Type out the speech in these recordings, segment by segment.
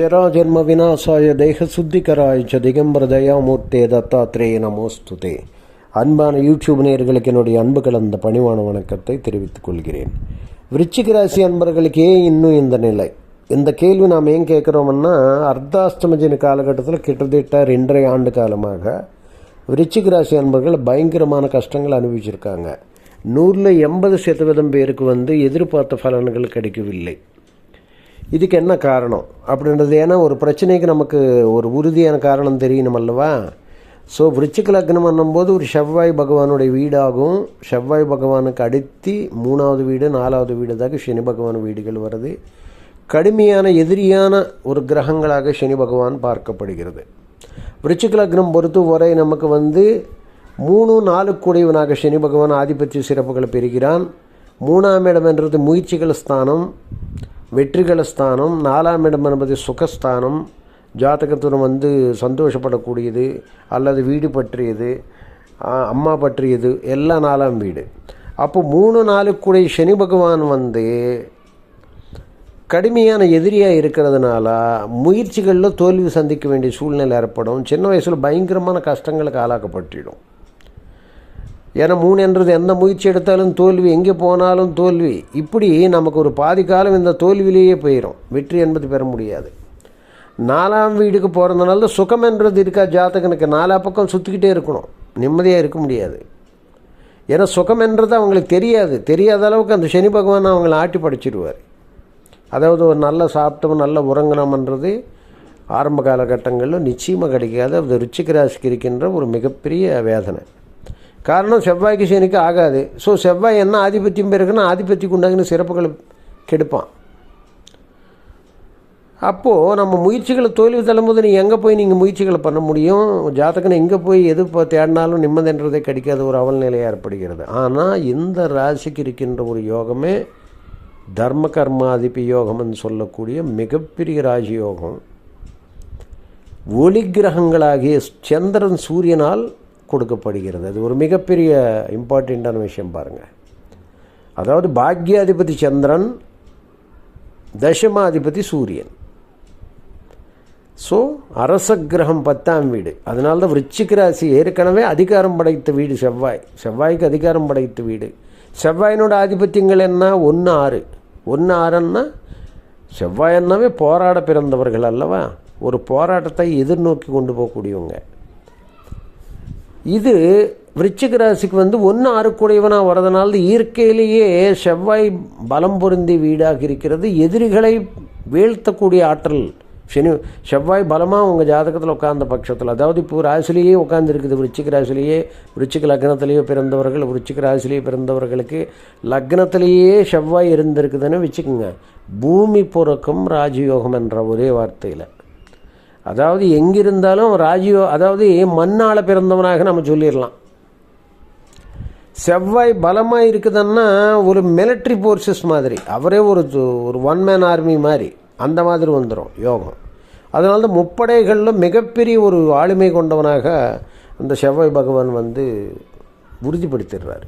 ஜெராஜென்ம விநாசாய தேக சுத்திகராய் ச திகம்பர தயாமூர்த்தே தத்தாத்ரேய நமோஸ்துதே. அன்பான யூடியூப் நேயர்களுக்கு என்னுடைய அன்பு கலந்த பணிவான வணக்கத்தை தெரிவித்துக் கொள்கிறேன். விருச்சிக ராசி அன்பர்களுக்கு இன்னும் இந்த நிலை. இந்த கேள்வி நாம் ஏன் கேட்குறோம்னா அர்த்தாஷ்டமஜின காலகட்டத்தில் கிட்டத்தட்ட ரெண்டரை ஆண்டு காலமாக விருச்சிக ராசி அன்பர்கள் பயங்கரமான கஷ்டங்கள் அனுபவிச்சிருக்காங்க. நூறில் எண்பது சதவீதம் பேருக்கு வந்து எதிர்பார்த்த பலன்கள் கிடைக்கவில்லை. இதுக்கு என்ன காரணம்? அப்படின்றது ஏன்னா ஒரு பிரச்சனைக்கு நமக்கு ஒரு உறுதியான காரணம் தெரியணும் அல்லவா? ஸோ விருச்சிக லக்னம் பண்ணும்போது ஒரு செவ்வாய் பகவானுடைய வீடாகும். செவ்வாய் பகவானுக்கு அடுத்து மூணாவது வீடு நாலாவது வீடுதாக சனி பகவான் வீடுகள் வருது. கடுமையான எதிரியான ஒரு கிரகங்களாக சனி பகவான் பார்க்கப்படுகிறது. விருச்சிக லக்னம் பொறுத்த வரை நமக்கு வந்து மூணு நாலு கூடியவனாக சனி பகவான் ஆதிபத்திய சிறப்புகளை பெறுகிறான். மூணாம் இடம் என்றது முயற்சிகள் ஸ்தானம் வெற்றிகள ஸ்தானம் நாலாம் இடம் என்பது சுகஸ்தானம் ஜாதகத்துடன் வந்து சந்தோஷப்படக்கூடியது அல்லது வீடு பற்றியது அம்மா பற்றியது எல்லாம் நாலாம் வீடு. அப்போ மூணு நாளுக்குடைய சனி பகவான் வந்து கடுமையான எதிரியாக இருக்கிறதுனால முயற்சிகளில் தோல்வி சந்திக்க வேண்டிய சூழ்நிலை ஏற்படும். சின்ன வயசில் பயங்கரமான கஷ்டங்களுக்கு ஆளாக்கப்பட்டிடும் ஏன்னா மூணுன்றது எந்த முயற்சி எடுத்தாலும் தோல்வி எங்கே போனாலும் தோல்வி. இப்படி நமக்கு ஒரு பாதி காலம் இந்த தோல்வியிலேயே போயிடும் வெற்றி என்பது பெற முடியாது. நாலாம் வீடுக்கு போகிறதுனால தான் சுகம்ன்றது இருக்கா ஜாதகனுக்கு? நாலா பக்கம் சுற்றிக்கிட்டே இருக்கணும். நிம்மதியாக இருக்க முடியாது. ஏன்னா சுகம் என்றது அவங்களுக்கு தெரியாது. தெரியாத அளவுக்கு அந்த சனி பகவான் அவங்கள ஆட்டி படைச்சிடுவார் அதாவது ஒரு நல்ல சாப்பிட்டோம் நல்ல உறங்கணும்ன்றது ஆரம்ப காலகட்டங்களில் நிச்சயமாக கிடைக்காது. அது ருச்சிக ராசிக்கு இருக்கின்ற ஒரு மிகப்பெரிய வேதனை. காரணம் செவ்வாய்க்கு சனிக்கு ஆகாது. ஸோ செவ்வாய் என்ன ஆதிபத்தியம் பெருக்குன்னா ஆதிபத்தியக்கு உண்டாகின சிறப்புகளை கெடுப்பான். அப்போது நம்ம முயற்சிகளை தோல்வி தள்ளும்போது நீங்கள் எங்கே போய் நீங்கள் முயற்சிகளை பண்ண முடியும்? ஜாதகனை எங்கே போய் எது இப்போ தேடினாலும் நிம்மதின்றதே கிடைக்காத ஒரு அவல் நிலையாக ஏற்படுகிறது. ஆனால் இந்த ராசிக்கு இருக்கின்ற ஒரு யோகமே தர்ம கர்மாதிபி யோகம்னு சொல்லக்கூடிய மிகப்பெரிய ராஜயோகம். ஒளி கிரகங்களாகிய சந்திரன் சூரியனால் கொடுக்கப்படுகிறது. அது ஒரு மிகப்பெரிய இம்பார்ட்டண்ட்டான விஷயம் பாருங்கள் அதாவது பாக்யாதிபதி சந்திரன் தசமாதிபதி சூரியன். ஸோ அரச கிரகம் பத்தாம் வீடு. அதனால தான் விருச்சிக ராசி ஏற்கனவே அதிகாரம் படைத்த வீடு செவ்வாய். செவ்வாய்க்கு அதிகாரம் படைத்த வீடு. செவ்வாயினோட ஆதிபத்தியங்கள் என்ன? ஒன்று ஆறு. ஒன்று ஆறுன்னா செவ்வாயன்னாவே போராட பிறந்தவர்கள் அல்லவா? ஒரு போராட்டத்தை எதிர்நோக்கி கொண்டு போகக்கூடியவங்க. இது விருச்சிக ராசிக்கு வந்து ஒன்று ஆறுக்குடையவனாக வரதுனால இயற்கையிலேயே செவ்வாய் பலம் பொருந்தி வீடாக இருக்கிறது. எதிரிகளை வீழ்த்தக்கூடிய ஆற்றல். சனி செவ்வாய் பலமாக உங்கள் ஜாதகத்தில் உட்கார்ந்த பட்சத்தில். அதாவது இப்போ ராசிலேயே உட்காந்துருக்குது விருச்சிக ராசிலேயே விருச்சிக லக்னத்திலேயே பிறந்தவர்கள் விருச்சிக ராசிலேயே பிறந்தவர்களுக்கு லக்னத்திலேயே செவ்வாய் இருந்திருக்குதுன்னு வச்சுக்கோங்க. பூமி பொறுக்கும் ராஜயோகம் என்ற ஒரே வார்த்தையில். அதாவது எங்கிருந்தாலும் ராஜியோ அதாவது மண்ணால் பிறந்தவனாக நம்ம சொல்லிடலாம். செவ்வாய் பலமாக இருக்குதுன்னா ஒரு மிலிட்ரி ஃபோர்ஸஸ் மாதிரி. அவரே ஒரு ஒரு ஒன் மேன் ஆர்மி மாதிரி. அந்த மாதிரி வந்துடும் யோகம். அதனால தான் முப்படைகளில் மிகப்பெரிய ஒரு ஆளுமை கொண்டவனாக அந்த செவ்வாய் பகவான் வந்து உறுதிப்படுத்திடுறாரு.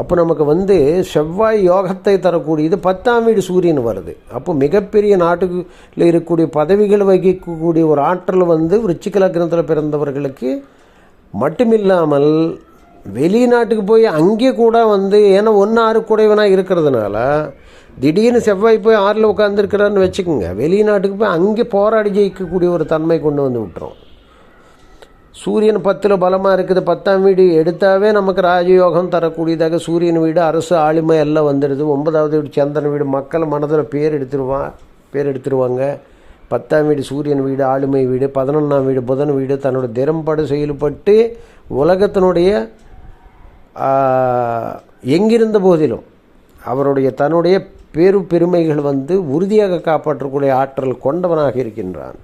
அப்போ நமக்கு வந்து செவ்வாய் யோகத்தை தரக்கூடியது பத்தாம் வீடு சூரியன் வருது. அப்போ மிகப்பெரிய நாட்டுக்குள்ள இருக்கக்கூடிய பதவிகள் வகிக்கக்கூடிய ஒரு ஆற்றல் வந்து விருச்சிக லக்னத்தில் பிறந்தவர்களுக்கு மட்டுமில்லாமல் வெளிநாட்டுக்கு போய் அங்கே கூட வந்து ஏன்னா ஒன்று ஆறு குடைவனாக இருக்கிறதுனால திடீர்னு செவ்வாய் போய் ஆறில் உட்காந்துருக்கிறான்னு வச்சுக்கோங்க. வெளிநாட்டுக்கு போய் அங்கே போராடி ஜெயிக்கக்கூடிய ஒரு தன்மை கொண்டு வந்து விட்டுரும். சூரியன் பத்தில் பலமாக இருக்குது. பத்தாம் வீடு எடுத்தாவே நமக்கு ராஜயோகம் தரக்கூடியதாக சூரியன் வீடு அரசு ஆளுமை எல்லாம் வந்துடுது. ஒன்பதாவது வீடு சந்திரன் வீடு. மக்கள் மனதில் பேர் எடுத்துருவான் பேர் எடுத்துருவாங்க. பத்தாம் வீடு சூரியன் வீடு ஆளுமை வீடு. பதினொன்றாம் வீடு புதன் வீடு. தன்னோட திறம்பட செயல்பட்டு உலகத்தினுடைய எங்கிருந்த போதிலும் அவருடைய தன்னுடைய பெரு பெருமைகள் வந்து உறுதியாக காப்பாற்றக்கூடிய ஆற்றல் கொண்டவனாக இருக்கின்றான்.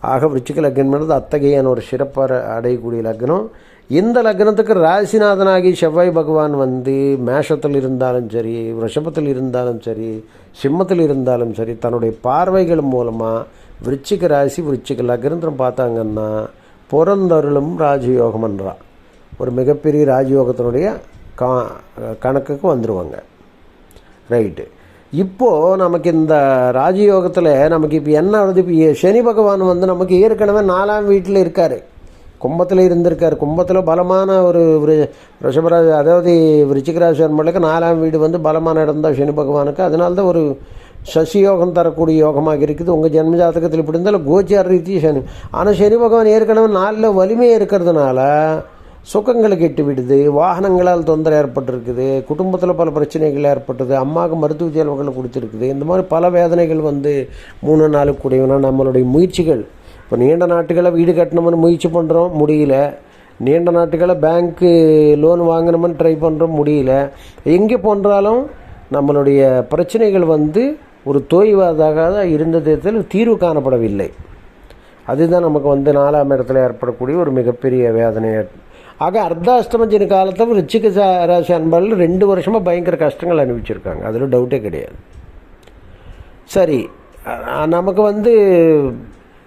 ஆக விருச்சிக லக்னம்ன்றது அத்தகையான ஒரு சிறப்பாக அடையக்கூடிய லக்னம். இந்த லக்னத்துக்கு ராசிநாதனாகி செவ்வாய் பகவான் வந்து மேஷத்தில் இருந்தாலும் சரி ரிஷபத்தில் இருந்தாலும் சரி சிம்மத்தில் இருந்தாலும் சரி தன்னுடைய பார்வைகள் மூலமாக விருச்சிக ராசி விருச்சிக லக்னத்தில் பார்த்தாங்கன்னா புறந்தருளும் ராஜயோகம்ன்றான் ஒரு மிகப்பெரிய ராஜயோகத்தினுடைய கா கணக்குக்கு வந்துடுவாங்க ரைட்டு. இப்போது நமக்கு இந்த ராஜயோகத்தில் நமக்கு இப்போ என்ன வருது இப்போ சனி பகவான் வந்து நமக்கு ஏற்கனவே நாலாம் வீட்டில் இருக்கார். கும்பத்தில் இருந்திருக்கார். கும்பத்தில் பலமான ஒரு ரிஷபராஜ ரிஷபராஜ் அதாவது விருச்சிகராசி நாலாம் வீடு வந்து பலமான இடம் தான் சனி பகவானுக்கு. அதனால தான் ஒரு சசி யோகம் தரக்கூடிய யோகமாக இருக்குது. உங்கள் ஜென்ம ஜாதகத்தில் இப்படி இருந்தாலும் கோச்சார் ரீதி சனி ஆனால் சனி பகவான் ஏற்கனவே நாளில் வலிமையாக இருக்கிறதுனால சுகங்களை கெட்டுவிடுது வாகனங்களால் தொந்தரவு ஏற்பட்டிருக்குது குடும்பத்தில் பல பிரச்சனைகள் ஏற்பட்டது அம்மாவுக்கு மருத்துவ செலவுகளை கொடுத்துருக்குது. இந்த மாதிரி பல வேதனைகள் வந்து மூணு நாளுக்கு கூடியவனா நம்மளுடைய முயற்சிகள். இப்போ நீண்ட நாட்டுகளை வீடு கட்டணும்னு முயற்சி பண்ணுறோம் முடியல. நீண்ட நாட்டுகளை பேங்க்கு லோன் வாங்கணும்னு ட்ரை பண்ணுறோம் முடியல. எங்கே போன்றாலும் நம்மளுடைய பிரச்சனைகள் வந்து ஒரு தோய்வாதாக இருந்ததில் தீர்வு காணப்படவில்லை. அதுதான் நமக்கு வந்து நாலாம் இடத்துல ஏற்படக்கூடிய ஒரு மிகப்பெரிய வேதனை ஆக அர்த்தாஷ்டமஜின காலத்தில் ரிச்சிக ராசி அன்பாளர்கள் ரெண்டு வருஷமாக பயங்கர கஷ்டங்கள் அனுபவிச்சிருக்காங்க. அதில் டவுட்டே கிடையாது. சரி நமக்கு வந்து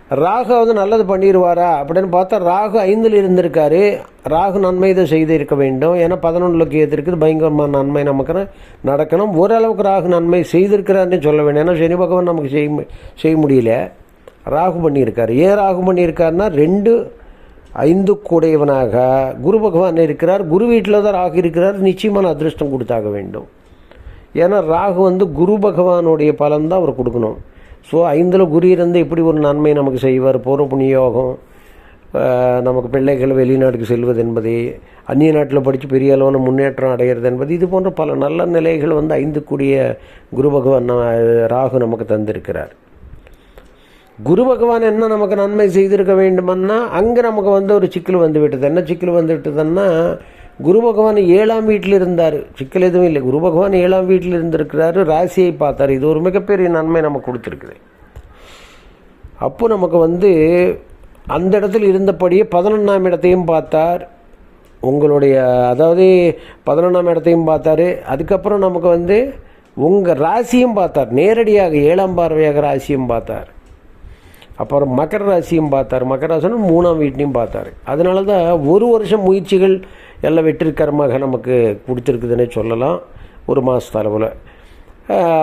ராகு வந்து நல்லது பண்ணிடுவாரா அப்படின்னு பார்த்தா ராகு ஐந்தில் இருந்திருக்காரு. ராகு நன்மை இதை செய்து இருக்க வேண்டும். ஏன்னா பதினொன்றில் கேது இருக்குது. பயங்கரமான நன்மை நமக்கு நடக்கணும். ஓரளவுக்கு ராகு நன்மை செய்திருக்கிறாருன்னு சொல்ல வேண்டும் ஏன்னா சனி பகவான் நமக்கு செய்ய மு- செய்ய முடியல. ராகு பண்ணியிருக்காரு. ஏன் ராகு பண்ணியிருக்காருன்னா ரெண்டு ஐந்து கூடையவனாக குரு பகவான் இருக்கிறார். குரு வீட்டில் தான் ராகு இருக்கிறார். நிச்சயமான அதிர்ஷ்டம் கொடுத்தாக வேண்டும். ஏன்னா ராகு வந்து குரு பகவானுடைய பலன் தான் அவர் கொடுக்கணும். ஸோ ஐந்தில் குரு இருந்து இப்படி ஒரு நன்மை நமக்கு செய்வார். பூர்வ புண்ணியோகம் நமக்கு பிள்ளைகள் வெளிநாட்டுக்கு செல்வது என்பது அந்நிய நாட்டில் படித்து பெரிய அளவான முன்னேற்றம் அடைகிறது என்பது இது போன்ற பல நல்ல நிலைகள் வந்து ஐந்து கூடிய குரு பகவான் ராகு நமக்கு தந்திருக்கிறார். குரு பகவான் என்ன நமக்கு நன்மை செய்திருக்க வேண்டுமன்னா அங்கே நமக்கு வந்து ஒரு சிக்கல் வந்து விட்டது என்ன சிக்கல் வந்து விட்டதுன்னா குரு பகவான் ஏழாம் வீட்டில் இருந்தார். சிக்கல் எதுவும் இல்லை. குரு பகவான் ஏழாம் வீட்டில் இருந்திருக்கிறாரு ராசியை பார்த்தார். இது ஒரு மிகப்பெரிய நன்மை நமக்கு கொடுத்துருக்குது. அப்போ நமக்கு வந்து அந்த இடத்துல இருந்தபடியே பதினொன்றாம் இடத்தையும் பார்த்தார். உங்களுடைய அதாவது பதினொன்றாம் இடத்தையும் பார்த்தாரு. அதுக்கப்புறம் நமக்கு வந்து உங்கள் ராசியும் பார்த்தார். நேரடியாக ஏழாம் பார்வையாக ராசியும் பார்த்தார். அப்புறம் மகர ராசியும் பார்த்தார். மகர ராசின்னு மூணாம் வீட்டையும் பார்த்தார். அதனால தான் ஒரு வருஷம் முயற்சிகள் எல்லாம் வெற்றிகரமாக நமக்கு கொடுத்துருக்குதுன்னே சொல்லலாம். ஒரு மாதத்து அளவில்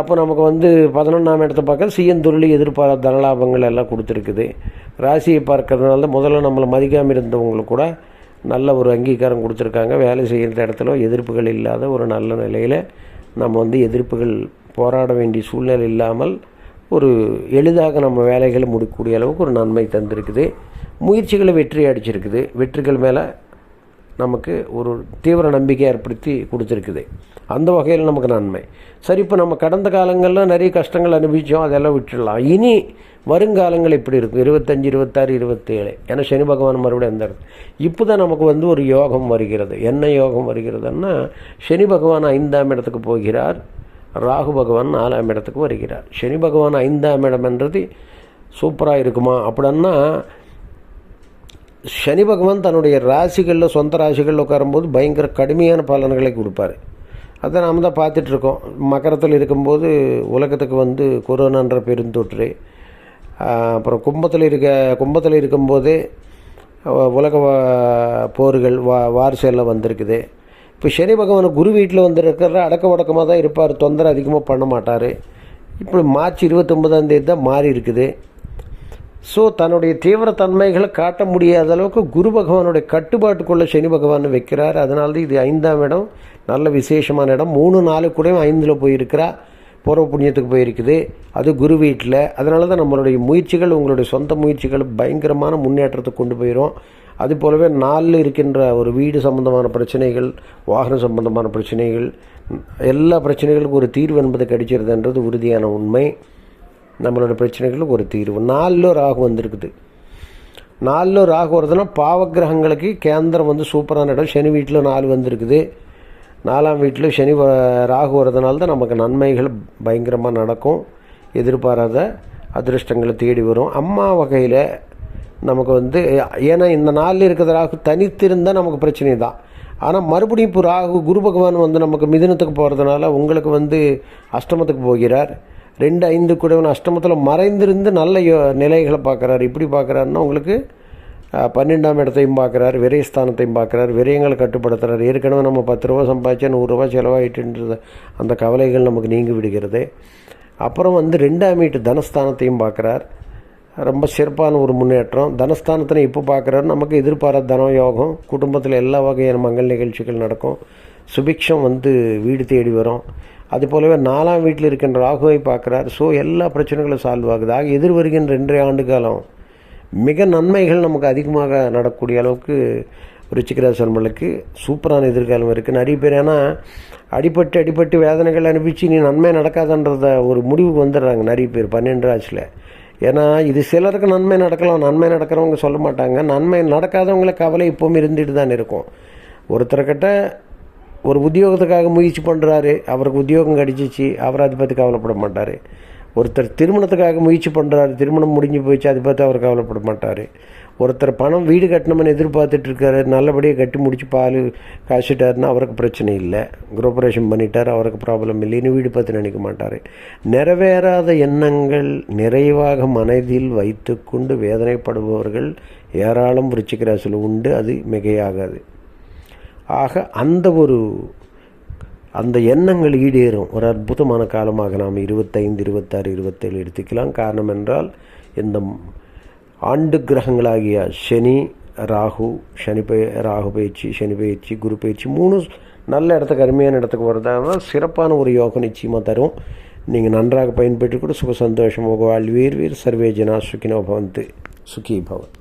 அப்போ நமக்கு வந்து பதினொன்றாம் இடத்தை பார்க்க சியந்தொழில் எதிர்பாராத தனலாபங்கள் எல்லாம் கொடுத்துருக்குது. ராசியை பார்க்கறதுனால தான் முதல்ல நம்மளை மதிக்காமல் இருந்தவங்களுக்கு கூட நல்ல ஒரு அங்கீகாரம் கொடுத்துருக்காங்க. வேலை செய்கிற இடத்துல எதிர்ப்புகள் இல்லாத ஒரு நல்ல நிலையில் நம்ம வந்து எதிர்ப்புகள் போராட வேண்டிய சூழ்நிலை இல்லாமல் ஒரு எளிதாக நம்ம வேலைகளை முடிக்கக்கூடிய அளவுக்கு ஒரு நன்மை தந்திருக்குது. முயற்சிகளை வெற்றி அடிச்சிருக்குது. வெற்றிகள் மேலே நமக்கு ஒரு தீவிர நம்பிக்கை ஏற்படுத்தி கொடுத்துருக்குது. அந்த வகையில் நமக்கு நன்மை. சரி இப்போ நம்ம கடந்த காலங்களில் நிறைய கஷ்டங்கள் அனுபவித்தோம் அதெல்லாம் விட்டுடலாம். இனி வருங்காலங்கள் இப்படி இருக்கும் இருபத்தஞ்சி இருபத்தாறு இருபத்தேழு. ஏன்னா சனி பகவான் மறுபடியும் அந்த இப்போ தான் நமக்கு வந்து ஒரு யோகம் வருகிறது. என்ன யோகம் வருகிறதுன்னா சனி பகவான் ஐந்தாம் இடத்துக்கு போகிறார். ராகு பகவான் நாலாம் இடத்துக்கு வருகிறார். சனி பகவான் ஐந்தாம் இடம்ன்றது சூப்பராக இருக்குமா? அப்படின்னா சனி பகவான் தன்னுடைய ராசிகளில் சொந்த ராசிகளில் உட்காரும்போது பயங்கர கடுமையான பலன்களை கொடுப்பார். அதை நாம் தான் பார்த்துட்ருக்கோம் மகரத்தில் இருக்கும்போது உலகத்துக்கு வந்து கொரோனான்ற பெருந்தொற்று அப்புறம் கும்பத்தில் இருக்க கும்பத்தில் இருக்கும்போதே உலக போர்கள் வா வாரிசு எல்லாம் வந்திருக்குது. இப்போ சனி பகவான் குரு வீட்டில் வந்திருக்கிற அடக்க உடக்கமாக தான் இருப்பார் தொந்தரவு அதிகமாக பண்ண மாட்டார். இப்போ மார்ச் இருபத்தொன்பதாம் தேதி தான் மாறி இருக்குது. ஸோ தன்னுடைய தீவிர தன்மைகளை காட்ட முடியாத அளவுக்கு குரு பகவானுடைய கட்டுப்பாட்டுக்குள்ளே சனி பகவான் வைக்கிறார். அதனால தான் இது ஐந்தாம் இடம். நல்ல விசேஷமான இடம். மூணு நாலு கூடயும் ஐந்தில் போயிருக்கிறா. பூர்வ புண்ணியத்துக்கு போயிருக்குது. அது குரு வீட்டில் அதனால தான் நம்மளுடைய முயற்சிகள் உங்களுடைய சொந்த முயற்சிகள் பயங்கரமான முன்னேற்றத்தை கொண்டு போயிடும் அது போலவே நாளில் இருக்கின்ற ஒரு வீடு சம்பந்தமான பிரச்சனைகள் வாகன சம்பந்தமான பிரச்சனைகள் எல்லா பிரச்சனைகளுக்கும் ஒரு தீர்வு என்பது கிடைச்சிருதுன்றது உறுதியான உண்மை. நம்மளோட பிரச்சனைகளுக்கு ஒரு தீர்வு. நாலில் ராகு வந்திருக்குது. நாலில் ராகு வருதுன்னா பாவக்கிரகங்களுக்கு கேந்திரம் வந்து சூப்பரான இடம். சனி வீட்டில் நாலு வந்திருக்குது. நாலாம் வீட்டில் சனி வ- ராகு வரதுனால தான் நமக்கு நன்மைகள் பயங்கரமாக நடக்கும். எதிர்பாராத அதிர்ஷ்டங்களை தேடி வரும். அம்மா வகையில் நமக்கு வந்து ஏன்னா இந்த நாளில் இருக்கிற ராகு தனித்திருந்தால் நமக்கு பிரச்சனை தான். ஆனால் மறுபடியும் இப்போ ராகு குரு பகவான் வந்து நமக்கு மிதினத்துக்கு போகிறதுனால உங்களுக்கு வந்து அஷ்டமத்துக்கு போகிறார். ரெண்டு ஐந்து கூடவன் அஷ்டமத்தில் மறைந்திருந்து நல்ல யோ- நிலைகளை பார்க்குறாரு. இப்படி பார்க்குறாருன்னா உங்களுக்கு பன்னெண்டாம் இடத்தையும் பார்க்குறார் விரயஸ்தானத்தையும் பார்க்குறார் விரயங்களை கட்டுப்படுத்துகிறார் ஏற்கனவே நம்ம பத்து ரூபா சம்பாதிச்சா நூறுரூவா செலவாயிட்டுன்றது அந்த கவலைகள் நமக்கு நீங்கி விடுகிறது. அப்புறம் வந்து ரெண்டாம் வீட்டு தனஸ்தானத்தையும் பார்க்குறார். ரொம்ப சிறப்பான ஒரு முன்னேற்றம். தனஸ்தானத்தில் இப்போ பார்க்குறாரு. நமக்கு எதிர்பாராத தனம் யோகம் குடும்பத்தில் எல்லா வகையான மங்கள் நிகழ்ச்சிகள் நடக்கும். சுபிக்ஷம் வந்து வீடு தேடி வரும். அது போலவே நாலாம் வீட்டில் இருக்கின்ற ராகுவை பார்க்குறார். ஸோ எல்லா பிரச்சனைகளும் சால்வ் ஆகுது. ஆக எதிர் வருகின்ற ரெண்டரை ஆண்டு காலம் மிக நன்மைகள் நமக்கு அதிகமாக நடக்கக்கூடிய அளவுக்கு ருச்சிகராசன்மலுக்கு சூப்பரான எதிர்காலம் இருக்குது நிறைய பேர் ஏன்னா அடிபட்டு அடிபட்டு வேதனைகள் அனுப்பிச்சு நீ நன்மை நடக்காதுன்றத ஒரு முடிவுக்கு வந்துடுறாங்க நிறைய பேர் பன்னெண்டு ஆச்சில் ஏன்னா இது சிலருக்கு நன்மை நடக்கலாம் நன்மை நடக்கிறவங்க சொல்ல மாட்டாங்க. நன்மை நடக்காதவங்கள கவலை இப்போவும் இருந்துட்டு தான் இருக்கும். ஒருத்தர்கிட்ட ஒரு உத்தியோகத்துக்காக முயற்சி பண்ணுறாரு அவருக்கு உத்தியோகம் கிடச்சிச்சு அவர் அதை பற்றி கவலைப்பட மாட்டார். ஒருத்தர் திருமணத்துக்காக முயற்சி பண்ணுறாரு திருமணம் முடிஞ்சு போயிடுச்சு அதை பற்றி அவர் கவலைப்பட மாட்டார். ஒருத்தர் பணம் வீடு கட்டணும்னு எதிர்பார்த்துட்டு இருக்காரு நல்லபடியாக கட்டி முடிச்சு பால் காய்ச்சிட்டாருன்னா அவருக்கு பிரச்சனை இல்லை. குரோபரேஷன் பண்ணிட்டார் அவருக்கு ப்ராப்ளம் இல்லைன்னு வீடு பார்த்து நினைக்க மாட்டார். நிறைவேறாத எண்ணங்கள் நிறைவாக மனதில் வைத்துக்கொண்டு வேதனைப்படுபவர்கள் ஏராளம் விருச்சிக உண்டு அது மிகையாகாது. ஆக அந்த ஒரு அந்த எண்ணங்கள் ஈடேறும். ஒரு அற்புதமான காலமாக நாம் இருபத்தைந்து இருபத்தாறு இருபத்தேழு எடுத்துக்கலாம். காரணம் என்றால் இந்த ஆண்டு கிரகங்களாகிய சனி ராகு சனி பய ராகு பயிற்சி சனி பயிற்சி குரு பயிற்சி மூணு நல்ல இடத்துக்கு அருமையான இடத்துக்கு வரதால சிறப்பான ஒரு யோகம் நிச்சயமாக தரும். நீங்கள் நன்றாக பயன்பெற்று கூட சுக சந்தோஷமாக வாழ்வீர் வீர் சர்வே ஜனா சுகினோ பவந்து. சுகி பவன்